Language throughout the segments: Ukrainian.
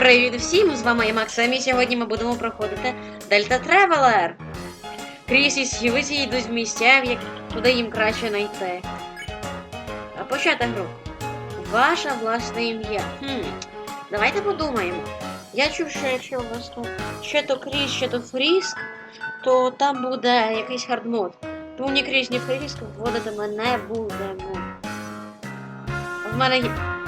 Привіт всім! З вами я Максим, і сьогодні ми будемо проходити Дельта Тревелер. Кріс і Сьюзі йдуть місця, куди їм краще знайти. А почати гру. Ваше власне ім'я. Хм. Давайте подумаємо. Я чув, що якщо у вас тут ще то Кріс, ще то Фріск, то там буде якийсь хардмод. Тому ні Кріс, ні Фріск вводити ми не будемо. В мене є.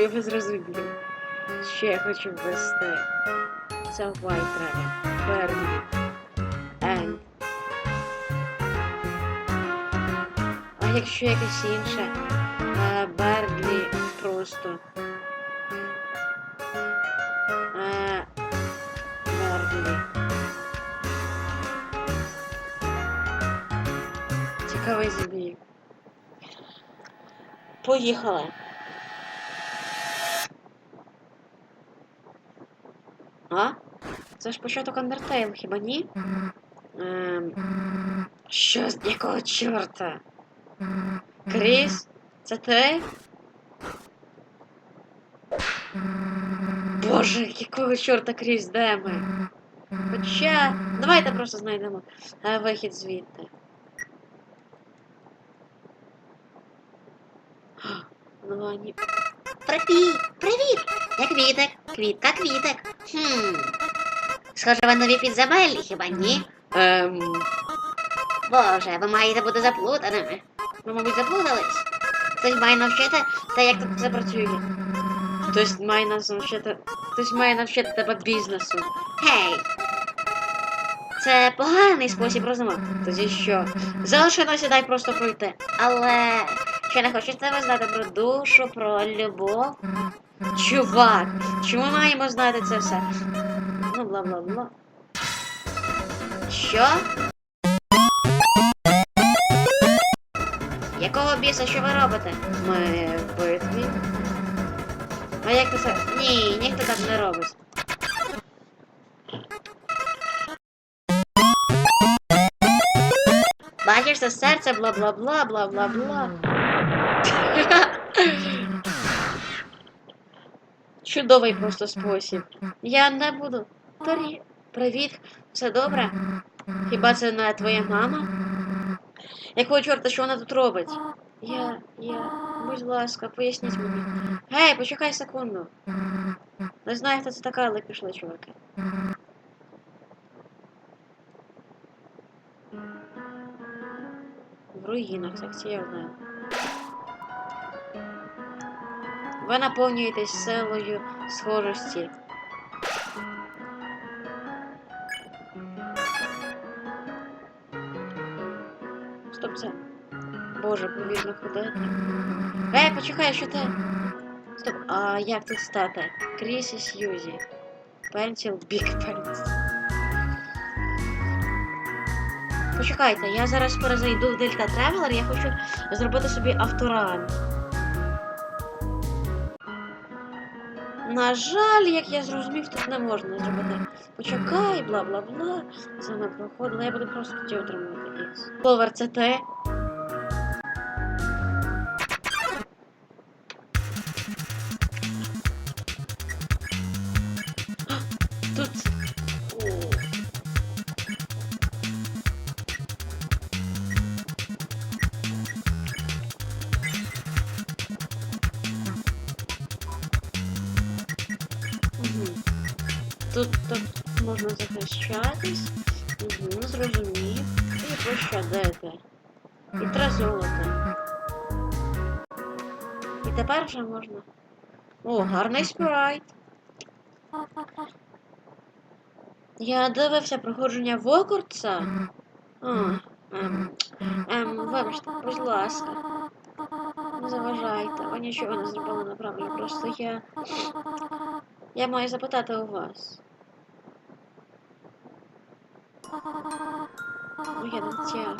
Думаю, ви зрозуміли. Що я хочу ввести. Це Dragon, Bernie, End. А якщо якесь інше? Е, Берлі просто. Е, Берлі. Цікавий збіг. Поїхали. А? Це ж початок Undertale, хіба ні? Ем, що з якого чорта? Кріс? Це ти? Боже, якого чорта Кріс, де ми? Хоча. Давайте просто знайдемо е, вихід звідти. Ну, ані. Привіт! Привіт! Я квітик, квітка квітик. Хм. Схоже, ви нові підземеллі, хіба ні? Ем, Боже, ви маєте бути заплутаними. Ви, мабуть, заплутались. Хтось має навчити те, як тут все працює. хтось має нас навчити. Хтось має навчити тебе бізнесу. Гей! Це поганий спосіб розуму. Тоді що? Залишилося дай просто пройти. Але чи не хочете ви знати про душу, про любов? Чувак, чому ми маємо знати це все? Бла бла бла. Що? Якого біса, що ви робите? Ми битві. А як ти це? Ні, ніхто так не робить. Бачиш, це серце, бла бла бла бла бла бла. Чудовий просто спосіб. Я не буду. Торі, привіт, все добре? Хіба це не твоя мама? Якого чорта, що вона тут робить? Я, я, будь ласка, поясніть мені. Гей, почекай секунду. Не знаю, хто це така, але пішли, чуваки. В руїнах, так це я знаю. Ви наповнюєтесь силою схожості. Боже, повільно ходити. Ей, почекай, що ти? Стоп, а як тут стати? Кріс і Сьюзі. Пенсіл, бік. Почекайте, я зараз перезайду в Дельта Тревелер, я хочу зробити собі авторан. На жаль, як я зрозумів, тут не можна зробити. Почекай, бла бла бла. Це не проходило, я буду просто тоді отримувати X. Повер, це ти? Тут, тут можна захищатись. Угу, зрозумів. І пощадити. І три золота. І тепер вже можна. О, гарний спрайт. Я дивився проходження Вокурца. А, ем, ем, вибачте, будь ласка. Не заважайте, ви нічого не зробили неправильно, просто я. Я маю запитати у вас. Моя дитя,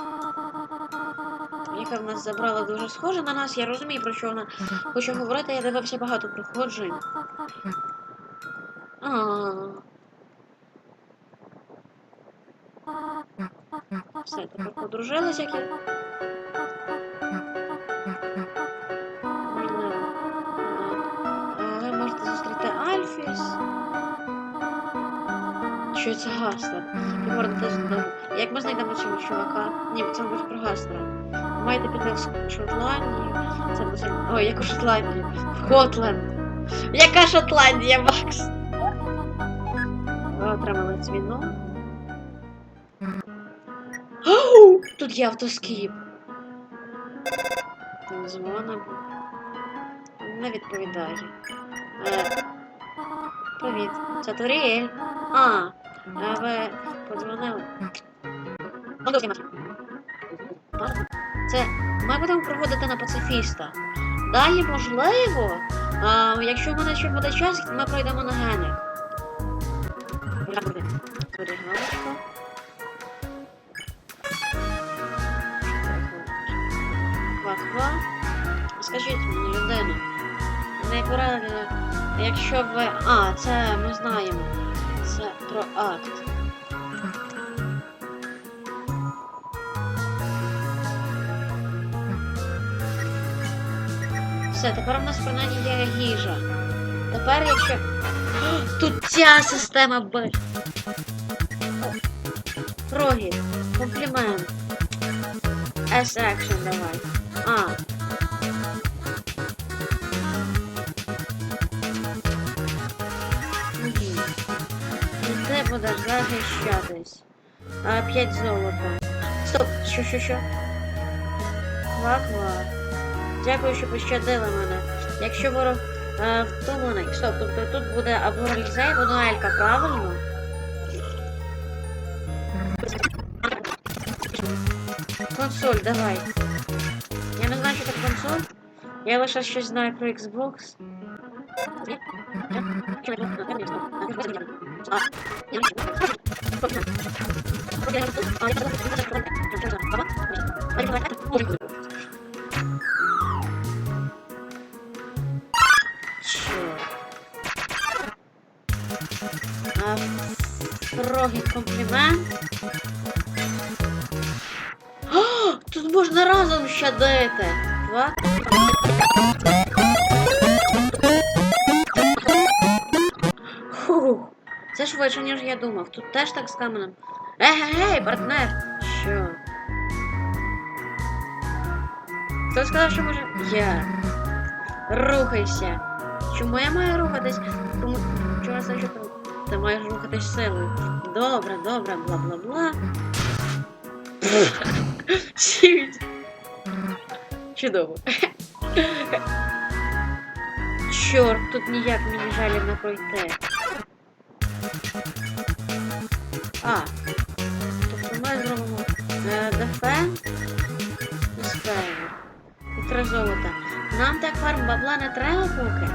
яка в нас забрала дуже схожа на нас, я розумію, про що вона хоче говорити, я дивився багато проходжень. А. Все, тепер подружилися, Альфіс. Що це додому. Як ми знайдемо цього чувака? Ні, це мабуть про Гастера. Маєте піти в Шотландію. Це сильно. Ой, яку Шотландію? В Готленд. Яка Шотландія, Макс? Ви отримали дзвінок. Оу! Тут є автоскіп. Дзвоник. Не відповідає. Привіт, це Торіель. А, ви подзвонили. Це ми будемо проводити на пацифіста. Далі, можливо, а, якщо в мене ще буде час, ми пройдемо на. Ква-ква. Скажіть мені, людина, не порадили, якщо ви. А, це ми знаємо. Це про акт. Все, тепер у нас принаймні є їжа. Тепер якщо. Тут ця система Б. Рогі. Комплімент. S-Action давай. А. Будеш захищатись. А, 5 золота. Стоп, що, що, що? Ква-ква. Дякую, що пощадили мене. Якщо ворог е, втомлений. Стоп, тобто тут буде або Рельзей, або Ноелька, правильно? Консоль, давай. Я не знаю, що таке консоль. Я лише щось знаю про Xbox. Строгий комплімент. О, тут можна разом щадити. Два. Це швидше, ніж я думав. Тут теж так з каменем. Егегей, партнер! Що? Хто сказав, що може. Я. Рухайся. Чому я маю рухатись? Тому вчора це що ти, маєш рухатись силою. Добре, добре, бла бла бла. Чуть. Чудово. Чорт, тут ніяк мені жалів не пройти. А. Тобто ми зробимо е, дефен і три золота. Нам так фарм бабла не треба поки.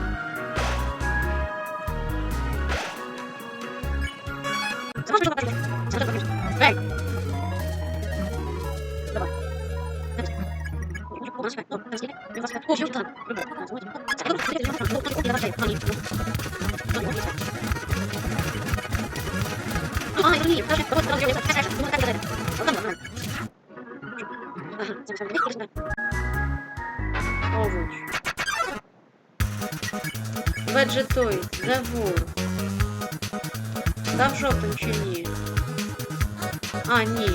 Давай. Овоч. Веджетоїд, Завур. Став жовтим чи ні? А, ні,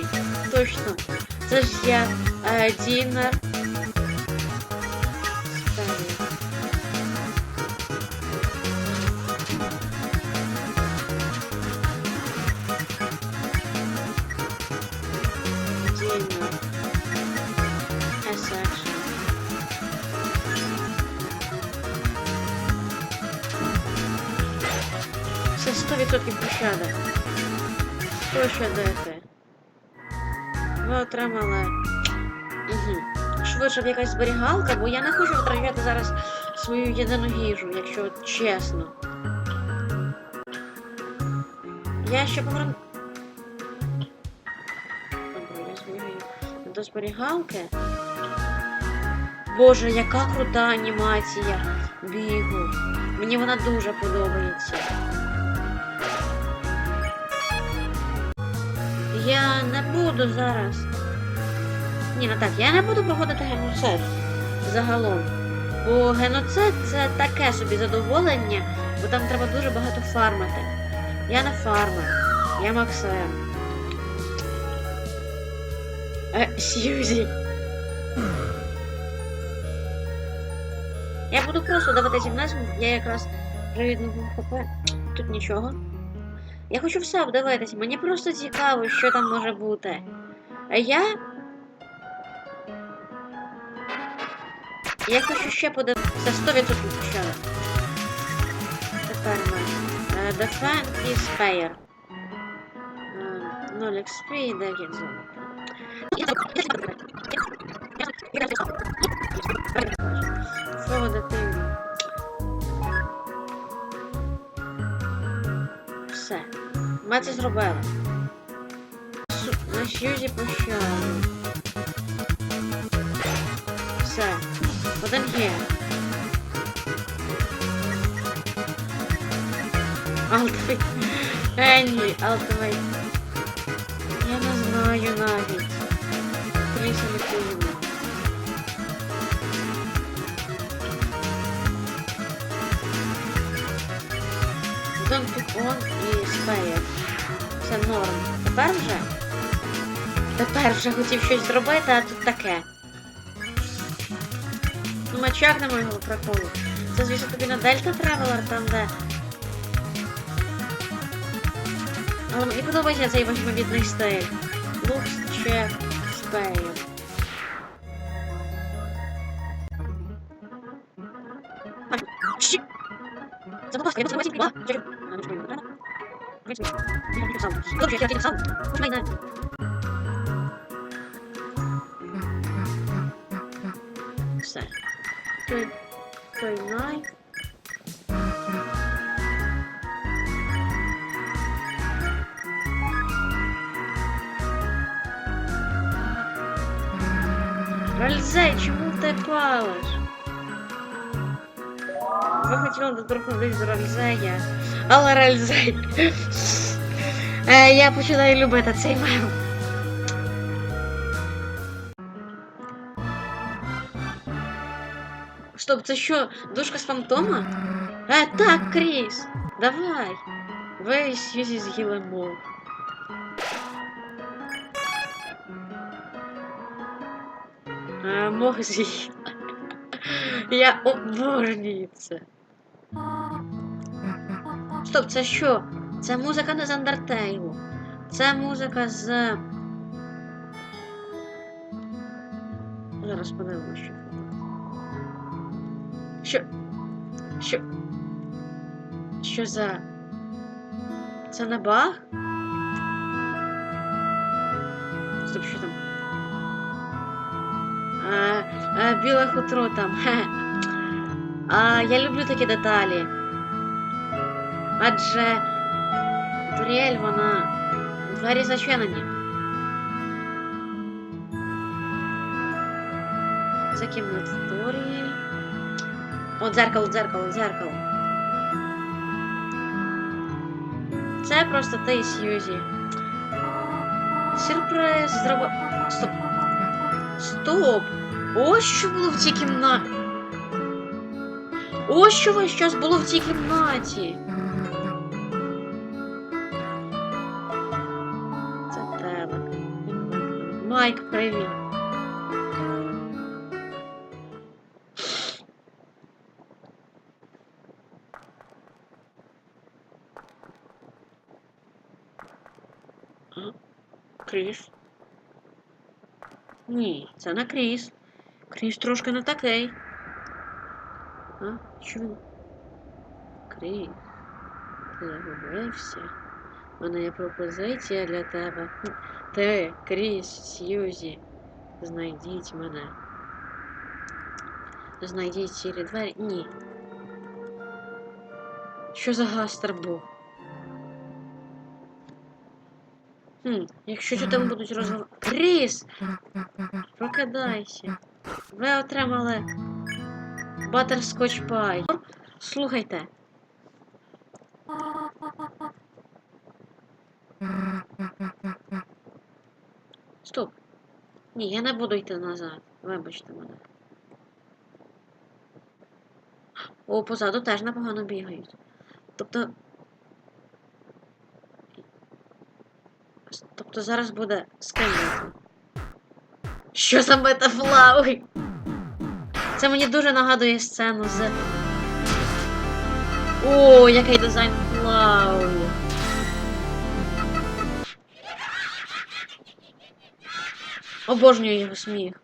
точно. Це ж я е, Дінер. 100% пощада. Пощадити. Ви отримали. Угу. Швидше б якась зберігалка, бо я не хочу втрачати зараз свою єдину їжу, якщо чесно. Я ще зберігаю до зберігалки. Боже, яка крута анімація бігу. Мені вона дуже подобається. Я не буду зараз Ні, ну так, я не буду проходити геноцид загалом. Бо геноцид це таке собі задоволення, бо там треба дуже багато фармити. Я не фармер, я Максим. Е, Сьюзі. Я буду просто давати гімназію, я якраз привідного хп. Тут нічого. Я хочу все обдивитися, мені просто цікаво, що там може бути. А я. Я хочу ще подивитися 100% почали. Тепер ми. Е, Defend і Spare. Е, 0 XP і 9 золота. Слово дитини. Все. Ми це зробили. На Сьюзі почали. Все. Один є. Алтовий. Е, ні, алтовий. Я не знаю навіть. Не поїду. Don't pick on і. Це норм. Тепер вже? Тепер вже хотів щось зробити, а тут таке. Ну, ми чекнемо його приколу. Це, звісно, тобі на Дельта Тревелер, там де. Але мені подобається цей восьмобітний стиль. Лукс, чек, спейл. Забудь, я не Dobrze, ja cię sam. Uczmaj na... Chcę. Tutaj... Tutaj naj... Ви хотіли доторкнутися до Ральзея, але Ральзей. Е, я починаю любити цей мем. Стоп, це що, душка з фантома? Е, так, Кріс, давай. Ви Сьюзі з'їли мов. Е, мог з'їла. Я обожнюю це. Стоп, це що? Це музика не з Undertale. Це музика з. Зараз подивимося, що. Що. Що. Що за. Це не баг? Стоп, що там? А, а, біле хутро там. Хе. А, я люблю такі деталі. Адже Туріель, вона. Двері зачинені. За кімната Туріель. О, дзеркало, дзеркало, дзеркало. Це просто ти і Сьюзі. Сюрприз зробив. Стоп. Стоп! Ось що було в цій кімнаті. Ось що весь час було в цій кімнаті. Це телек. Майк, привіт. Кріс? Ні, це не Кріс. Кріс трошки не такий. А? Що він? Кріс. Ти загубився? У мене є пропозиція для тебе. Ти, Кріс, Сьюзі. Знайдіть мене. Знайдіть сірі двері. Ні. Що за гастер був? Хм, якщо що там будуть розвивати. Кріс! Прокидайся. Ви отримали Батерскотч Пай. Слухайте. Стоп. Ні, я не буду йти назад. Вибачте мене. О, позаду теж непогано бігають. Тобто. Тобто зараз буде скелет. Що за метафлауи? Це мені дуже нагадує сцену з. О, який дизайн флау. Обожнюю його сміх.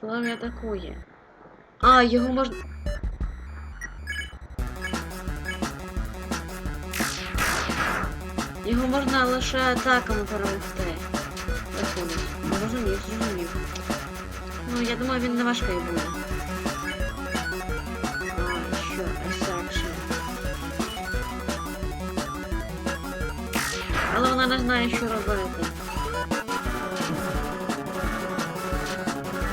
Флаві атакує. А, його можна. Його можна лише атаками перемогти. Виходить. Зрозумів, зрозумів. Ну, я думаю, він не важкий буде. А, що, Есекшн. Але вона не знає, що робити.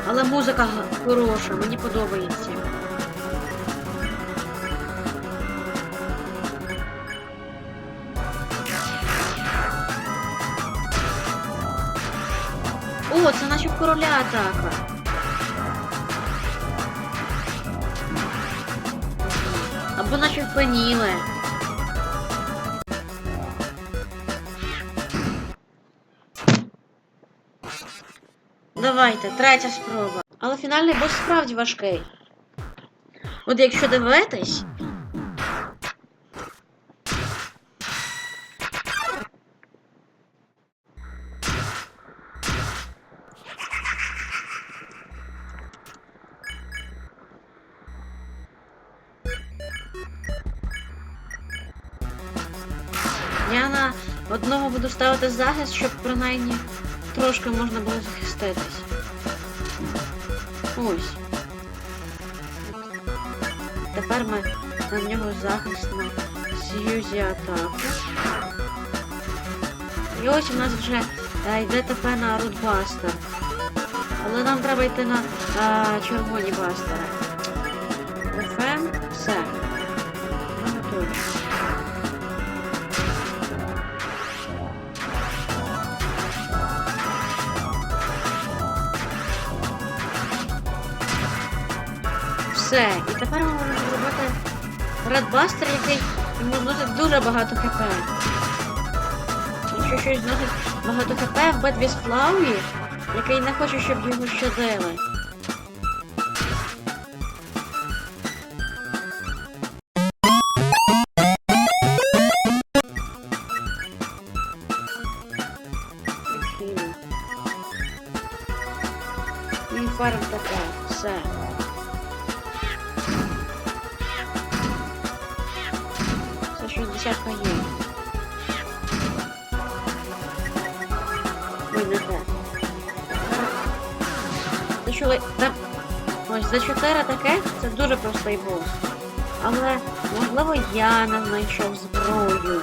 Але музика хороша, мені подобається. Короля атака. Або наче в. Давайте, третя спроба. Але фінальний бос справді важкий. От якщо дивитись. Одного буду ставити захист, щоб принаймні трошки можна було захиститись. Ось. Тепер ми на нього захист на Сьюзі атаку. І ось у нас вже е, йде ТП на Рудбастер. Але нам треба йти на е, червоні бастери. Все. І тепер ми можемо зробити Редбастер, який йому зносить дуже багато хп. Якщо щось зносить багато хп в битві з який не хоче, щоб його щадили. Простий. Але, можливо, я не знайшов зброю.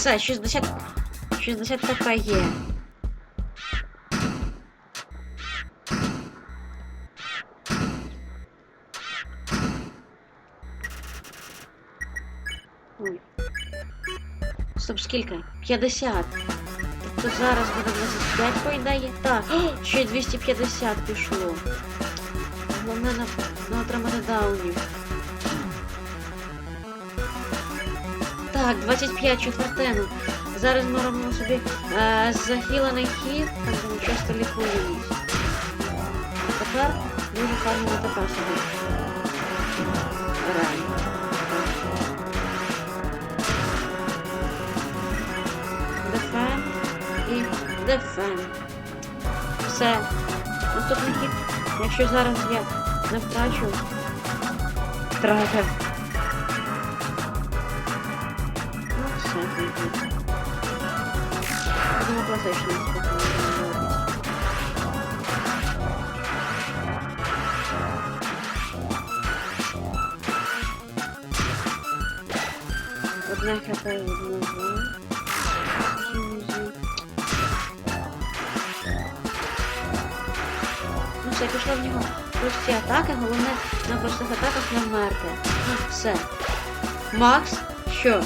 Все, 60... 60 така є. Стоп, скільки? 50. Тобто зараз буде 25 по. Так, ще 250 пішло. Головне на, на отримати даунів. Так, 25 четвертину. Зараз ми робимо собі е, захилений хід, там ми часто лікуємось. Тепер дуже фармимо така собі. Реально. Дефен і дефен. Все. Наступний хід. Якщо зараз я не втрачу, втратив. Класичний. Одна хп ножа. Ну все, пішло в нього прості атаки, головне на простих атаках не вмерти. Ну, все. Макс, що?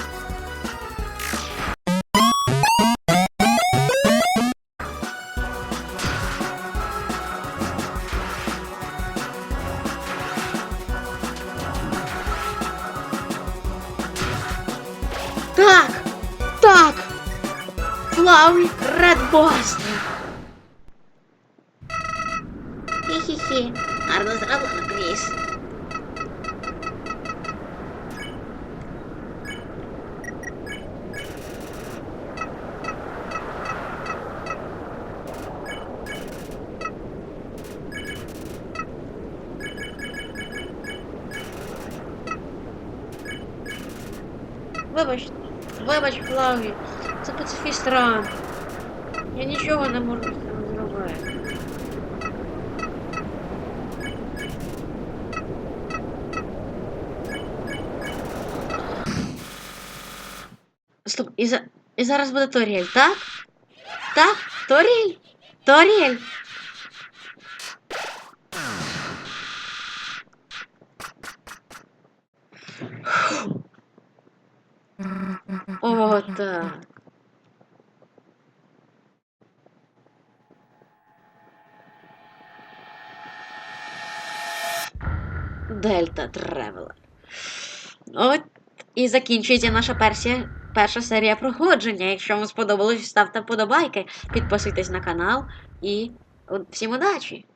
Так! Так! Флауі Редбастер! Хі-хі-хі. Гарно зроблено, Кріс. вибач, Флаві, це пацифіст ран. Я нічого не можу з цим зробити. Стоп, і, за... і зараз буде Торіель, так? Так? Торіель? Торіель? О. Дельта Тревелер. От і закінчується наша персія, перша серія проходження. Якщо вам сподобалось, ставте подобайки, підписуйтесь на канал і всім удачі!